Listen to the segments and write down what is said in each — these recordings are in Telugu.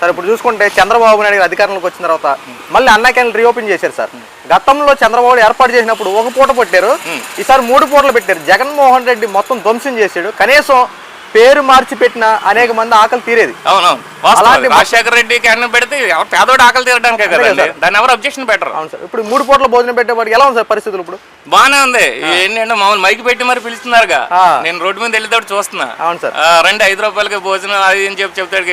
సార్ ఇప్పుడు చూసుకుంటే చంద్రబాబు నాయుడు అధికారంలోకి వచ్చిన తర్వాత మళ్ళీ అన్నా క్యాంటీన్ రీఓపెన్ చేశారు సార్. గతంలో చంద్రబాబు ఏర్పాటు చేసినప్పుడు ఒక పూట పెట్టారు ఈసారి మూడు పూటలు పెట్టారు. జగన్మోహన్ రెడ్డి మొత్తం ధ్వంసం చేశాడు. కనీసం పేరు మార్చి పెట్టిన అనేక మంది ఆకలి తీరేది. అవునవును. రాజశేఖర రెడ్డి క్యాన్ పెడితే పేదోడు ఆకలి తీరడానికే కదండి. దాన్ని ఎవరు అబ్జెక్షన్ పెట్టరు. అవును సార్. ఇప్పుడు మూడు పూటల భోజనం పెట్టేవాడికి ఎలా ఉంది సార్ పరిస్థితులు ఇప్పుడు? బానే ఉంది. ఏంటంటే మామూలు మైక్ పెట్టి మరి పిలుస్తున్నారుగా. నేను రోడ్డు మీద వెళ్ళేటప్పుడు చూస్తున్నా. అవును సార్. రెండు ఐదు రూపాయలకి భోజనం అది అని చెప్పి చెప్తాడు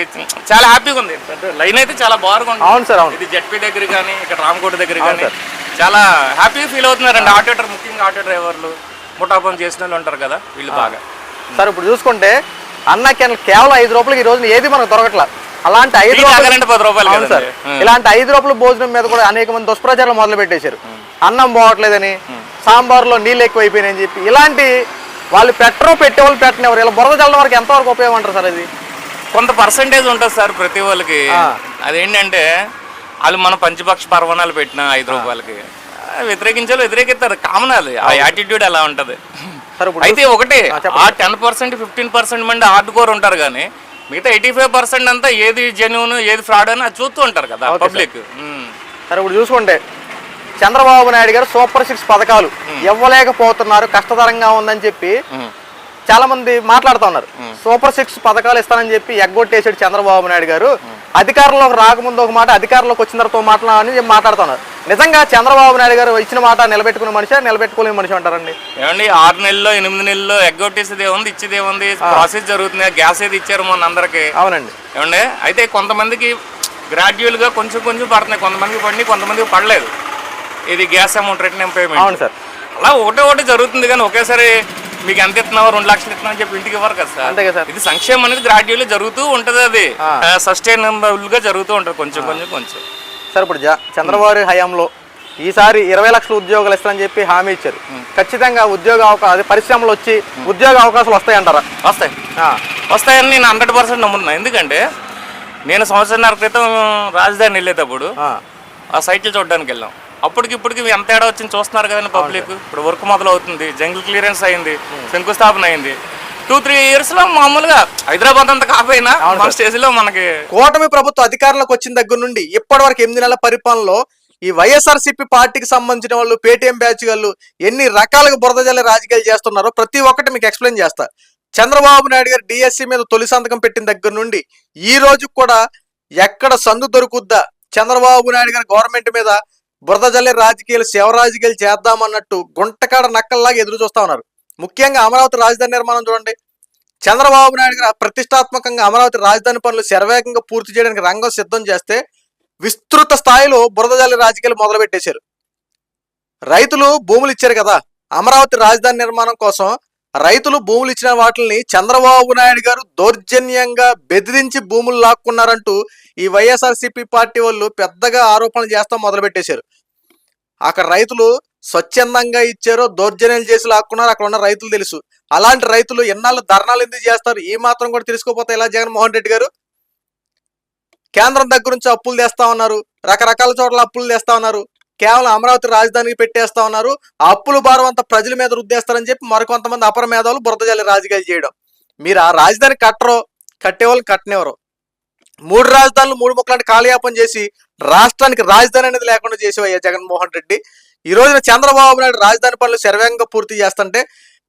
చాలా హ్యాపీగా ఉంది. లైన్ అయితే చాలా బాగుంది అవును సార్ అవును. ఇది జెడ్పీ దగ్గర కానీ ఇక్కడ రామకోట దగ్గర కానీ చాలా హ్యాపీగా ఫీల్ అవుతున్నారండి. ఆటో ముఖ్యంగా ఆటో డ్రైవర్లు. ముఠాపం చేసిన వాళ్ళు ఉంటారు కదా వీళ్ళు బాగా. సార్ ఇప్పుడు చూసుకుంటే అన్నా క్యాంటీన్ కేవలం ఐదు రూపాయలకి ఈ రోజున ఏది మనకు దొరకట్లా? అలాంటి ఐదు రూపాయలు సార్. ఇలాంటి ఐదు రూపాయల భోజనం మీద కూడా అనేక మంది దుష్ప్రచారం మొదలు పెట్టేశారు. అన్నం బాగట్లేదని సాంబార్లో నీళ్ళు ఎక్కువైపోయినాయని చెప్పి ఇలాంటి వాళ్ళు పెట్టరు పెట్టే వాళ్ళు పెట్టినవారు ఇలా బురద చల్లడం వరకు ఎంతవరకు ఉపయోగం అంటారు సార్ అది? కొంత పర్సంటేజ్ ఉంటుంది సార్ ప్రతి వాళ్ళకి. అదేంటంటే వాళ్ళు మన పంచపక్ష పర్వణాలు పెట్టిన ఐదు రూపాయలకి. వ్యతిరేకించాలి వ్యతిరేకిస్తారు. కామన్ అది. ఆ యాటిట్యూడ్ అలా ఉంటది. అయితే ఒకటి ఆ, టెన్ పర్సెంట్ ఫిఫ్టీన్ పర్సెంట్ మంది హార్డ్ కోర్ ఉంటారు కానీ మిగతా ఎయిటీ ఫైవ్ పర్సెంట్ అంతా ఏది జెన్యున్ ఏది ఫ్రాడ్ అని అది చూస్తూ ఉంటారు కదా పబ్లిక్ సార్. ఇప్పుడు చూసుకుంటే చంద్రబాబు నాయుడు గారు సూపర్ సిక్స్ పథకాలు ఇవ్వలేకపోతున్నారు కష్టతరంగా ఉందని చెప్పి చాలా మంది మాట్లాడుతూ ఉన్నారు. సూపర్ సిక్స్ పథకాలు ఇస్తానని చెప్పి ఎగ్గొట్టేసాడు చంద్రబాబు నాయుడు గారు. అధికారంలోకి రాకముందు ఒక మాట అధికారంలోకి వచ్చిన తర్వాత ఒక మాట అని చెప్పి మాట్లాడుతున్నారు. నిజంగా చంద్రబాబు నాయుడు గారు ఇచ్చిన మాట నిలబెట్టుకునే మనిషి నిలబెట్టుకోలేని మనిషి అంటారండి? ఏమండి ఆరు నెలల్లో ఎనిమిది నెలల్లో ఎగ్గొట్టేసేది ఏముంది ఇచ్చేది ఏముంది? ప్రాసెస్ జరుగుతుంది గ్యాస్ ఏది ఇచ్చారు మొన్న అందరికి? అవునండి. ఏమండి అయితే కొంతమందికి గ్రాడ్యువల్గా కొంచెం కొంచెం పడుతున్నాయి కొంతమందికి పడినాయి కొంతమందికి పడలేదు. ఇది గ్యాస్ అమౌంట్ రిటర్న్ పేమెంట్ అవును సార్. అలా ఒకటే ఒకటి జరుగుతుంది కానీ ఒకేసారి మీకు ఎంత ఇస్తున్నావు రెండు లక్షలు ఇస్తున్నావు అని చెప్పి ఇంటికి ఇవ్వరు కదా సార్. అంతే కదా ఇది సంక్షేమం అనేది గ్రాడ్యువల్ జరుగుతూ ఉంటుంది అది. సస్టైనబుల్గా జరుగుతూ ఉంటుంది కొంచెం కొంచెం కొంచెం. సార్ ఇప్పుడు చంద్రబాబు హయాంలో ఈసారి ఇరవై లక్షల ఉద్యోగాలు ఇస్తారని చెప్పి హామీ ఇచ్చారు. ఖచ్చితంగా ఉద్యోగ అవకాశం పరిశ్రమలు వచ్చి ఉద్యోగ అవకాశాలు వస్తాయంటారా? వస్తాయి. వస్తాయని నేను హండ్రెడ్ పర్సెంట్ నమ్ముతున్నా. ఎందుకంటే నేను సంవత్సరంన్నర క్రితం రాజధాని వెళ్ళేటప్పుడు ఆ, సైట్లు చూడడానికి వెళ్ళాం. అప్పటికి ఇప్పటికి ఎంత తేడా వచ్చింది చూస్తున్నారు కదండి పబ్లిక్. ఇప్పుడు వర్క్ మొదలవుతుంది జంగిల్ క్లియరెన్స్ అయింది శంకుస్థాపన అయింది. టూ త్రీ ఇయర్స్లో మామూలుగా హైదరాబాద్ అంతా కాపోయినా మన స్టేజ్లో మనకి కూటమి ప్రభుత్వం అధికారంలోకి వచ్చిన దగ్గర నుండి ఇప్పటి వరకు ఎనిమిది నెలల పరిపాలనలో ఈ వైఎస్ఆర్సీపీ పార్టీకి సంబంధించిన వాళ్ళు పేటీఎం బ్యాచ్ వాళ్ళు ఎన్ని రకాలుగా బురద జల్లి రాజకీయాలు చేస్తున్నారో ప్రతి ఒక్కటి మీకు ఎక్స్ప్లెయిన్ చేస్తా. చంద్రబాబు నాయుడు గారు డిఎస్సి మీద తొలి సంతకం పెట్టిన దగ్గర నుండి ఈ రోజు కూడా ఎక్కడ సందు దొరుకుద్దా? చంద్రబాబు నాయుడు గారి గవర్నమెంట్ మీద బురద జల్లి రాజకీయాలు శివ రాజకీయాలు చేద్దామన్నట్టు గుంటకాడ నక్కల్లాగా ఎదురు చూస్తా ఉన్నారు. ముఖ్యంగా అమరావతి రాజధాని నిర్మాణం చూడండి. చంద్రబాబు నాయుడు గారు ప్రతిష్టాత్మకంగా అమరావతి రాజధాని పనులు శరవేగంగా పూర్తి చేయడానికి రంగం సిద్ధం చేస్తే విస్తృత స్థాయిలో బురదజల్లి రాజకీయాలు మొదలుపెట్టేశారు. రైతులు భూములు ఇచ్చారు కదా అమరావతి రాజధాని నిర్మాణం కోసం రైతులు భూములు ఇచ్చిన వాటిని చంద్రబాబు నాయుడు గారు దౌర్జన్యంగా బెదిరించి భూములు లాక్కున్నారంటూ ఈ వైఎస్ఆర్సీపీ పార్టీ వాళ్ళు పెద్దగా ఆరోపణలు చేస్తాం మొదలుపెట్టేశారు. అక్కడ రైతులు స్వచ్ఛందంగా ఇచ్చారో దౌర్జన్యాలు చేసి లాక్కున్నారు అక్కడ ఉన్న రైతులు తెలుసు. అలాంటి రైతులు ఎన్నాళ్ళు ధర్నాలు ఎందుకు చేస్తారు? ఈ మాత్రం కూడా తెలుసుకోపోతే ఇలా జగన్మోహన్ రెడ్డి గారు? కేంద్రం దగ్గర నుంచి అప్పులు తెస్తా ఉన్నారు. రకరకాల చోట్ల అప్పులు తెస్తా ఉన్నారు. కేవలం అమరావతి రాజధానికి పెట్టేస్తా ఉన్నారు. ఆ అప్పుల భారం అంతా ప్రజల మీద రుద్దేస్తారని చెప్పి మరికొంతమంది అపర మేధావులు బురదజల్లి రాజకీయాలు చేయడం. మీరు ఆ రాజధాని కట్టరో. కట్టేవాళ్ళు కట్టనివ్వరు మూడు రాజధానులు మూడు ముక్కలంటే కాలయాపన చేసి రాష్ట్రానికి రాజధాని అనేది లేకుండా చేసేవయ్యా జగన్మోహన్ రెడ్డి. ఈ రోజున చంద్రబాబు నాయుడు రాజధాని పనులు శరవేగంగా పూర్తి చేస్తుంటే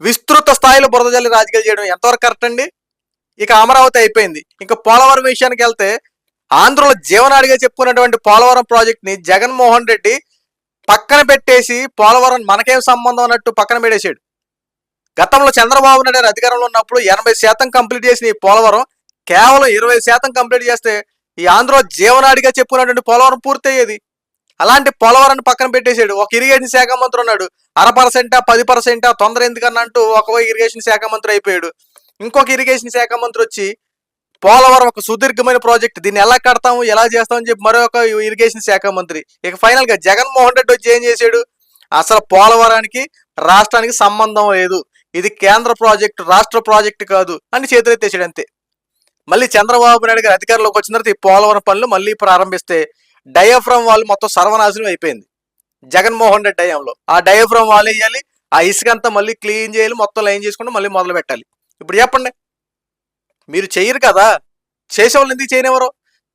విస్తృత స్థాయిలో బురదజల్లి రాజకీయాలు చేయడం ఎంతవరకు కరెక్ట్ అండి? ఇక అమరావతి అయిపోయింది. ఇంకా పోలవరం విషయానికి వెళ్తే ఆంధ్రలో జీవనాడిగా చెప్పుకున్నటువంటి పోలవరం ప్రాజెక్ట్ని జగన్మోహన్ రెడ్డి పక్కన పెట్టేసి పోలవరం మనకేం సంబంధం అన్నట్టు పక్కన పెట్టేశాడు. గతంలో చంద్రబాబు నాయుడు అధికారంలో ఉన్నప్పుడు ఎనభై శాతం కంప్లీట్ చేసిన ఈ పోలవరం కేవలం ఇరవై శాతం కంప్లీట్ చేస్తే ఈ ఆంధ్రలో జీవనాడిగా చెప్పుకున్నటువంటి పోలవరం పూర్తయ్యేది. అలాంటి పోలవరాన్ని పక్కన పెట్టేశాడు. ఒక ఇరిగేషన్ శాఖ మంత్రి ఉన్నాడు. అర పర్సెంటా పది పర్సెంటా తొందర ఎందుకన్నా అంటూ ఒక ఇరిగేషన్ శాఖ మంత్రి అయిపోయాడు. ఇంకొక ఇరిగేషన్ శాఖ మంత్రి వచ్చి పోలవరం ఒక సుదీర్ఘమైన ప్రాజెక్ట్. దీన్ని ఎలా కడతాము ఎలా చేస్తామని చెప్పి మరొక ఇరిగేషన్ శాఖ మంత్రి. ఇక ఫైనల్గా జగన్మోహన్ రెడ్డి వచ్చి ఏం చేశాడు? అసలు పోలవరానికి రాష్ట్రానికి సంబంధం లేదు. ఇది కేంద్ర ప్రాజెక్టు రాష్ట్ర ప్రాజెక్టు కాదు అని చేతులెత్తేసాడు అంతే. మళ్ళీ చంద్రబాబు నాయుడు గారు అధికారంలోకి వచ్చిన తర్వాత ఈ పోలవరం పనులు మళ్ళీ ప్రారంభిస్తే డయాఫ్రమ్ వాళ్ళు మొత్తం సర్వనాశనం అయిపోయింది. జగన్మోహన్ రెడ్డి డయాంలో ఆ డయాఫ్రమ్ వాళ్ళు వేయాలి ఆ ఇసుక అంతా మళ్ళీ క్లీన్ చేయాలి మొత్తం లైన్ చేసుకుంటూ మళ్ళీ మొదలు పెట్టాలి. ఇప్పుడు చెప్పండి మీరు చెయ్యరు కదా? చేసేవాళ్ళు ఎందుకు చేయనివ్వరు?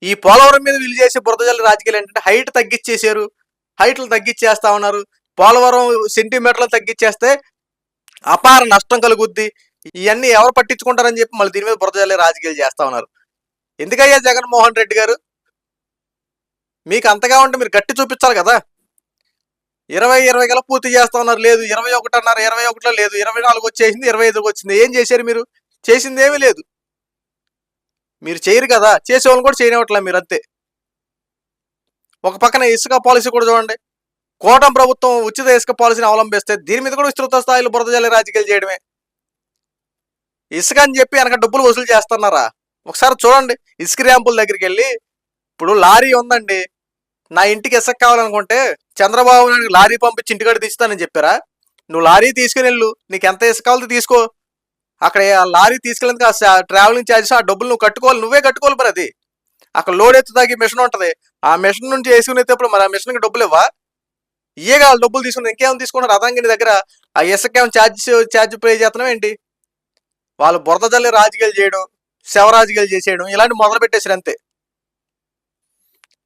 ఈ పోలవరం మీద వీళ్ళు చేసే బురదజల్లి రాజకీయాలు ఏంటంటే హైట్ తగ్గించేసారు హైట్లు తగ్గించేస్తా ఉన్నారు. పోలవరం సెంటీమీటర్లు తగ్గించేస్తే అపార నష్టం కలుగుద్ది. ఇవన్నీ ఎవరు పట్టించుకుంటారని చెప్పి మళ్ళీ దీని మీద బురదజల్లే రాజకీయాలు చేస్తా ఉన్నారు. ఎందుకయ్యా జగన్మోహన్ రెడ్డి గారు? మీకు అంతగా ఉంటే మీరు గట్టి చూపించాలి కదా. ఇరవై ఇరవై గల పూర్తి చేస్తా ఉన్నారు. లేదు ఇరవై ఒకటి అన్నారు ఇరవై ఒకటిలో లేదు ఇరవై నాలుగు వచ్చేసింది ఇరవై ఐదుకి వచ్చింది. ఏం చేశారు మీరు? చేసింది ఏమీ లేదు. మీరు చేయరు కదా. చేసేవాళ్ళని కూడా చేయనివ్వట్లే మీరు అంతే. ఒక పక్కన ఇసుక పాలసీ కూడా చూడండి. కోటం ప్రభుత్వం ఉచిత ఇసుక పాలసీని అవలంబిస్తే దీని మీద కూడా విస్తృత స్థాయిలో బురద రాజకీయాలు చేయడమే. ఇసుక అని చెప్పి వెనక డబ్బులు వసూలు చేస్తున్నారా? ఒకసారి చూడండి. ఇసుక ర్యాంపుల దగ్గరికి వెళ్ళి ఇప్పుడు లారీ ఉందండి. నా ఇంటికి ఇసుక కావాలనుకుంటే చంద్రబాబు నాయుడు లారీ పంపించి ఇంటికాడ తీస్తానని చెప్పారా? నువ్వు లారీ తీసుకుని వెళ్ళు. నీకు ఎంత ఇసుక కావాలో తీసుకో. అక్కడ ఆ లారీ తీసుకెళ్ళేందుకు ఆ ట్రావెలింగ్ ఛార్జెస్ ఆ డబ్బులు నువ్వు కట్టుకోవాలి. నువ్వే కట్టుకోవాలి మరి అది. అక్కడ లోడ్ ఎత్తుదాకి మిషన్ ఉంటుంది. ఆ మిషన్ నుంచి వేసుకునేటప్పుడు మరి ఆ మిషన్కి డబ్బులు ఇవ్వా? ఇయ్యే కావాలి. డబ్బులు తీసుకుని ఇంకేం తీసుకున్నారు అదంగా నీ దగ్గర ఆ ఇసుక ఏమైనా ఛార్జ్ ఛార్జ్ పే చేస్తున్నావు ఏంటి? వాళ్ళు బురద జల్లి రాజకీయాలు చేయడం శవరాజకీయాలు చేసేయడం ఇలాంటి మొదలు పెట్టేసారు అంతే.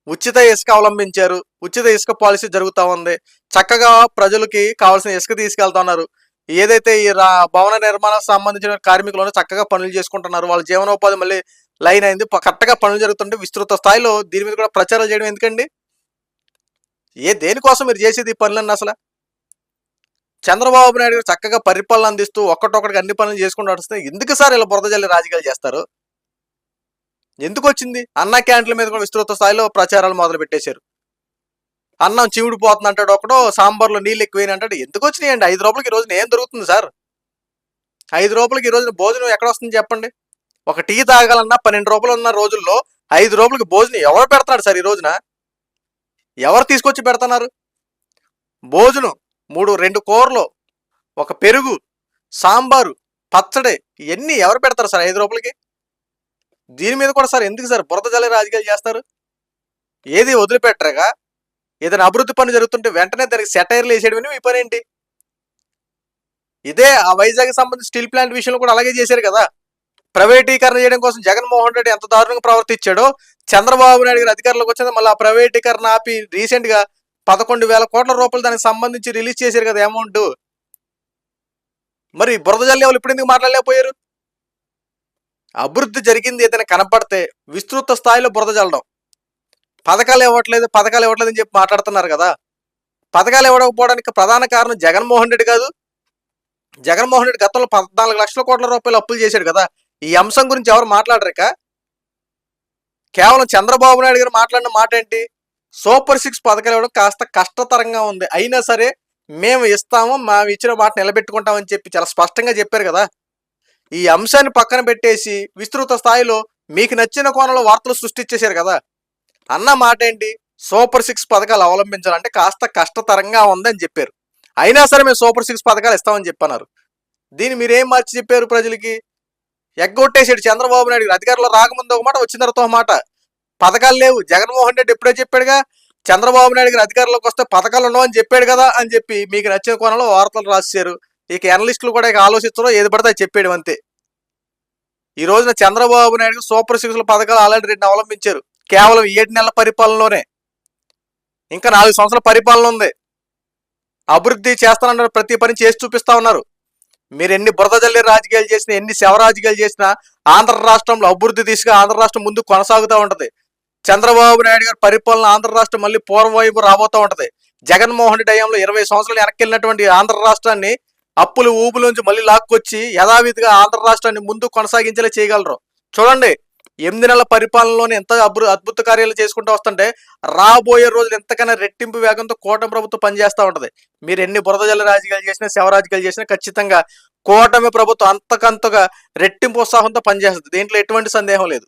ఉచిత ఇసుక అవలంబించారు. ఉచిత ఇసుక పాలసీ జరుగుతా ఉంది. చక్కగా ప్రజలకి కావాల్సిన ఇసుక తీసుకెళ్తున్నారు ఏదైతే ఈ రా- భవన నిర్మాణం సంబంధించిన కార్మికులను చక్కగా పనులు చేసుకుంటున్నారు. వాళ్ళ జీవనోపాధి మళ్ళీ లైన్ అయింది. కరెక్ట్గా పనులు జరుగుతుంటే విస్తృత స్థాయిలో దీని మీద కూడా ప్రచారం చేయడం ఎందుకండి? ఏ దేనికోసం మీరు చేసేది ఈ పనులన్నీ అసలు? చంద్రబాబు నాయుడు గారు చక్కగా పరిపాలన అందిస్తూ ఒక్కటొక్కడికి అన్ని పనులు చేసుకుంటూ వస్తే ఎందుకు సార్ ఇలా బురద జల్లి రాజకీయాలు చేస్తారు? ఎందుకు వచ్చింది? అన్న క్యాంటీన్ల మీద కూడా విస్తృత స్థాయిలో ప్రచారాలు మొదలు పెట్టేశారు. అన్నం చివుడు పోతుంది అంటాడు ఒకడో సాంబార్లో నీళ్ళు ఎక్కువైన అంటాడు. ఎందుకు వచ్చినాయండి? ఐదు రూపాయలకి ఈ రోజున ఏం దొరుకుతుంది సార్? ఐదు రూపాయలకి ఈ రోజున భోజనం ఎక్కడ వస్తుంది చెప్పండి? ఒక టీ తాగాలన్నా పన్నెండు రూపాయలు ఉన్న రోజుల్లో ఐదు రూపాయలకి భోజనం ఎవరు పెడుతున్నాడు సార్ ఈ రోజున? ఎవరు తీసుకొచ్చి పెడుతున్నారు? భోజనం మూడు రెండు కూరలు ఒక పెరుగు సాంబారు పచ్చడి ఇవన్నీ ఎవరు పెడతారు సార్ ఐదు రూపాయలకి? దీని మీద కూడా సార్ ఎందుకు సార్ బురద జల్లే రాజకీయాలు చేస్తారు? ఏది వదిలిపెట్టరుగా? ఏదైనా అభివృద్ధి పని జరుగుతుంటే వెంటనే దానికి సెటైర్లు వేసేయడం మీ పని ఏంటి? ఇదే ఆ వైజాగ్ సంబంధించి స్టీల్ ప్లాంట్ విషయంలో కూడా అలాగే చేశారు కదా. ప్రైవేటీకరణ చేయడం కోసం జగన్మోహన్ రెడ్డి ఎంత దారుణంగా ప్రవర్తించాడో చంద్రబాబు నాయుడు గారు అధికారంలోకి వచ్చింది మళ్ళీ ఆ ప్రైవేటీకరణ ఆపి రీసెంట్గా పదకొండు వేల కోట్ల రూపాయలు దానికి సంబంధించి రిలీజ్ చేశారు కదా అమౌంట్. మరి బురద జల్లేవాళ్ళు ఇప్పుడు ఎందుకు మాట్లాడలేకపోయారు? అభివృద్ధి జరిగింది ఏదైనా కనపడితే విస్తృత స్థాయిలో బురద జల్లడం. పథకాలు ఇవ్వట్లేదు పథకాలు ఇవ్వట్లేదు అని చెప్పి మాట్లాడుతున్నారు కదా. పథకాలు ఇవ్వకపోవడానికి ప్రధాన కారణం జగన్మోహన్ రెడ్డి కాదు. జగన్మోహన్ రెడ్డి గతంలో పద్నాలుగు లక్షల కోట్ల రూపాయలు అప్పులు చేశాడు కదా. ఈ అంశం గురించి ఎవరు మాట్లాడరిక? కేవలం చంద్రబాబు నాయుడు గారు మాట్లాడిన మాట ఏంటి సూపర్ సిక్స్ పథకాలు ఇవ్వడం కాస్త కష్టతరంగా ఉంది. అయినా సరే మేము ఇస్తాము మా ఇచ్చిన మాట నిలబెట్టుకుంటామని చెప్పి చాలా స్పష్టంగా చెప్పారు కదా. ఈ అంశాన్ని పక్కన పెట్టేసి విస్తృత స్థాయిలో మీకు నచ్చిన కోణంలో వార్తలు సృష్టించేశారు కదా. అన్న మాట ఏంటి? సూపర్ సిక్స్ పథకాలు అవలంబించాలంటే కాస్త కష్టతరంగా ఉందని చెప్పారు. అయినా సరే మేము సూపర్ సిక్స్ పథకాలు ఇస్తామని చెప్పన్నారు. దీన్ని మీరేం మార్చి చెప్పారు ప్రజలకి? ఎగ్గొట్టేసాడు చంద్రబాబు నాయుడు అధికారులు అధికారంలో రాకముందు ఒక మాట వచ్చిన తర్వాత ఒక మాట. పథకాలు లేవు. జగన్మోహన్ రెడ్డి ఎప్పుడో చెప్పాడుగా చంద్రబాబు నాయుడు గారు అధికారంలోకి వస్తే పథకాలు ఉండవని చెప్పాడు కదా అని చెప్పి మీకు నచ్చిన కోణంలో వార్తలు రాశారు. ఇక అనలిస్టులు కూడా ఇక ఆలోచించడం ఏది పడితే చెప్పాడు అంతే. ఈ రోజున చంద్రబాబు నాయుడు సూపర్ సిక్స్ల పథకాలు ఆల్రెడీ రెండు అవలంబించారు. కేవలం ఏడు నెలల పరిపాలనలోనే. ఇంకా నాలుగు సంవత్సరాల పరిపాలన ఉంది. అభివృద్ధి చేస్తానన్నారు ప్రతి పని చేసి చూపిస్తా ఉన్నారు. మీరు ఎన్ని బురద జల్లి రాజకీయాలు చేసినా ఎన్ని శవ రాజకీయాలు చేసినా ఆంధ్ర రాష్ట్రంలో అభివృద్ధి దిశగా ఆంధ్ర రాష్ట్రం ముందు కొనసాగుతూ ఉంటుంది. చంద్రబాబు నాయుడు గారి పరిపాలన ఆంధ్ర రాష్ట్రం మళ్ళీ పూర్వవైపు రాబోతూ ఉంటది. జగన్మోహన్ రెడ్డి హయాంలో ఇరవై సంవత్సరాలు వెనక్కి వెళ్ళినటువంటి ఆంధ్ర రాష్ట్రాన్ని అప్పులు ఊపులోంచి మళ్ళీ లాక్కొచ్చి యథావిధిగా ఆంధ్ర రాష్ట్రాన్ని ముందు కొనసాగించేలా చేయగలరు. చూడండి ఎనిమిది నెలల పరిపాలనలోనే ఎంత అభృ అద్భుత కార్యాలు చేసుకుంటూ వస్తుంటే రాబోయే రోజులు ఎంతకైనా రెట్టింపు వేగంతో కూటమి ప్రభుత్వం పనిచేస్తూ ఉంటుంది. మీరు ఎన్ని బురదజల రాజకీయాలు చేసినా శవరాజకీయాలు చేసినా ఖచ్చితంగా కూటమి ప్రభుత్వం అంతకంతగా రెట్టింపు ఉత్సాహంతో పనిచేస్తుంది. దీంట్లో ఎటువంటి సందేహం లేదు.